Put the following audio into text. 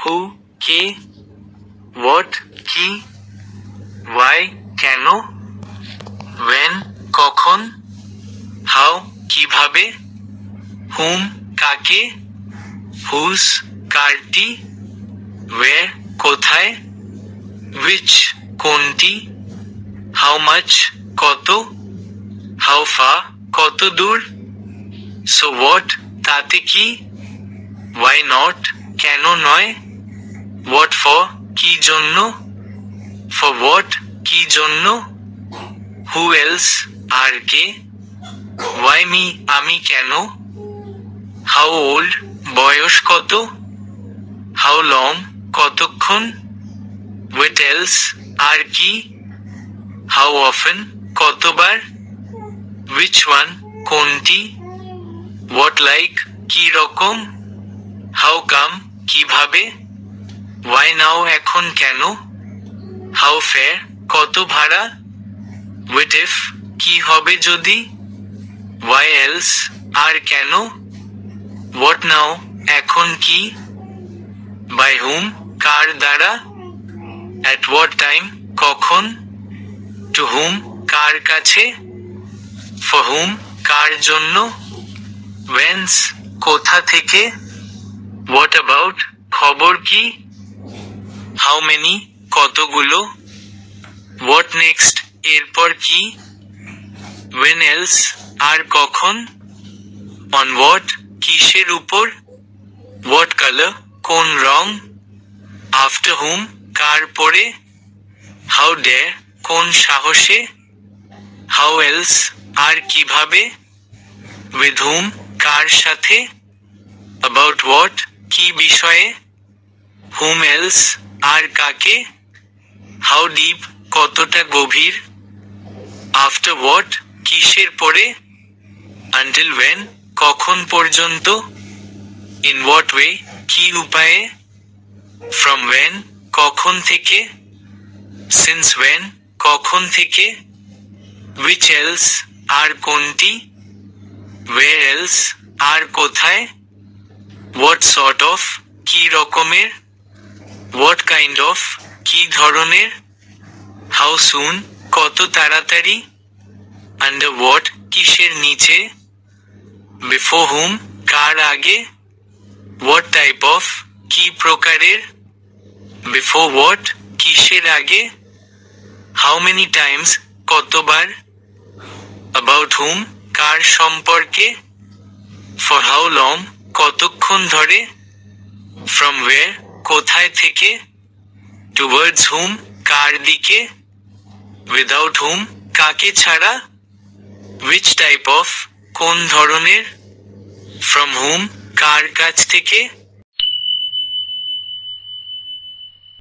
হু কে হোয়াট কি ওয়াই কেন ওয়েন কখন হাউ কীভাবে হুম কাকে হুস কারটি ওয়ের কোথায় উইচ কোনটি হাউ মাচ কত হাউ ফা কত দূর সো হোয়াট তাতে কি ওয়াই নট কেন নয় হোয়াট ফর কি জন্য? ফর হোয়াট কি জন্য? হু এলস আর কে? ওয়াই মি আমি কেন? হাউ ওল্ড বয়স কত? হাউ লং কতক্ষণ? ওয়েট এলস আর কি? হাউ অফেন কতবার? উইচ ওয়ান কোনটি? হোয়াট লাইক কি রকম? হাউ কাম কীভাবে? ওয়াই নাও এখন কেন? হাউ ফেয়ার কত ভাড়া? ওয়েট ইফ কি হবে যদি? ওয়াই এলস আর কেন? হোয়াট নাও এখন কি? বাই হুম কার দ্বারা? অ্যাট হোয়াট টাইম কখন? টু হুম কার কাছে? ফর হুম কার জন্য? ওয়েন্স কোথা থেকে? হোয়াট অ্যাবাউট খবর কি? হাউ মেনি কতগুলো? হোয়াট নেক্সট এরপর কি? ওয়েন এলস আর কখন? অন হোয়াট কিসের উপর? হোয়াট কালার কোন রং? আফটার হুম কার পরে? হাউ ডেয়ার কোন সাহসে? হাউ এলস আর কীভাবে? উইথ হুম কার সাথে? অ্যাবাউট হোয়াট কি বিষয়ে? হুম এলস আর কাকে? হাউ ডিপ কতটা গভীর? আফটার হোয়াট কিসের পরে? আনটিল ওয়েন কখন পর্যন্ত? ইন হোয়াট ওয়ে কি উপায়ে? ফ্রম ওয়েন কখন থেকে? সিন্স ওয়েন কখন থেকে? উইচ এলস আর কোনটি? ওয়ের এলস আর কোথায়? হোয়াট সর্ট অফ কি রকমের? হোয়াট কাইন্ড অফ কি ধরনের? হাউ সুন কত তাড়াতাড়ি? আন্ডার হোয়াট কিসের নিচে? বিফোর হুম কার আগে? হোয়াট টাইপ অফ কি প্রকারের? বিফোর হোয়াট কিসের আগে? হাউ মেনি টাইমস কতবার? অ্যাবাউট হুম কার সম্পর্কে? ফর হাউ লং কতক্ষণ ধরে? ফ্রম ওয়ের কোথায় থেকে? টুয়ার্ডস হুম কার দিকে? উইদাউট হুম কাকে ছাড়া? উইচ টাইপ অফ কোন ধরনের? ফ্রম হুম কার কাছ থেকে?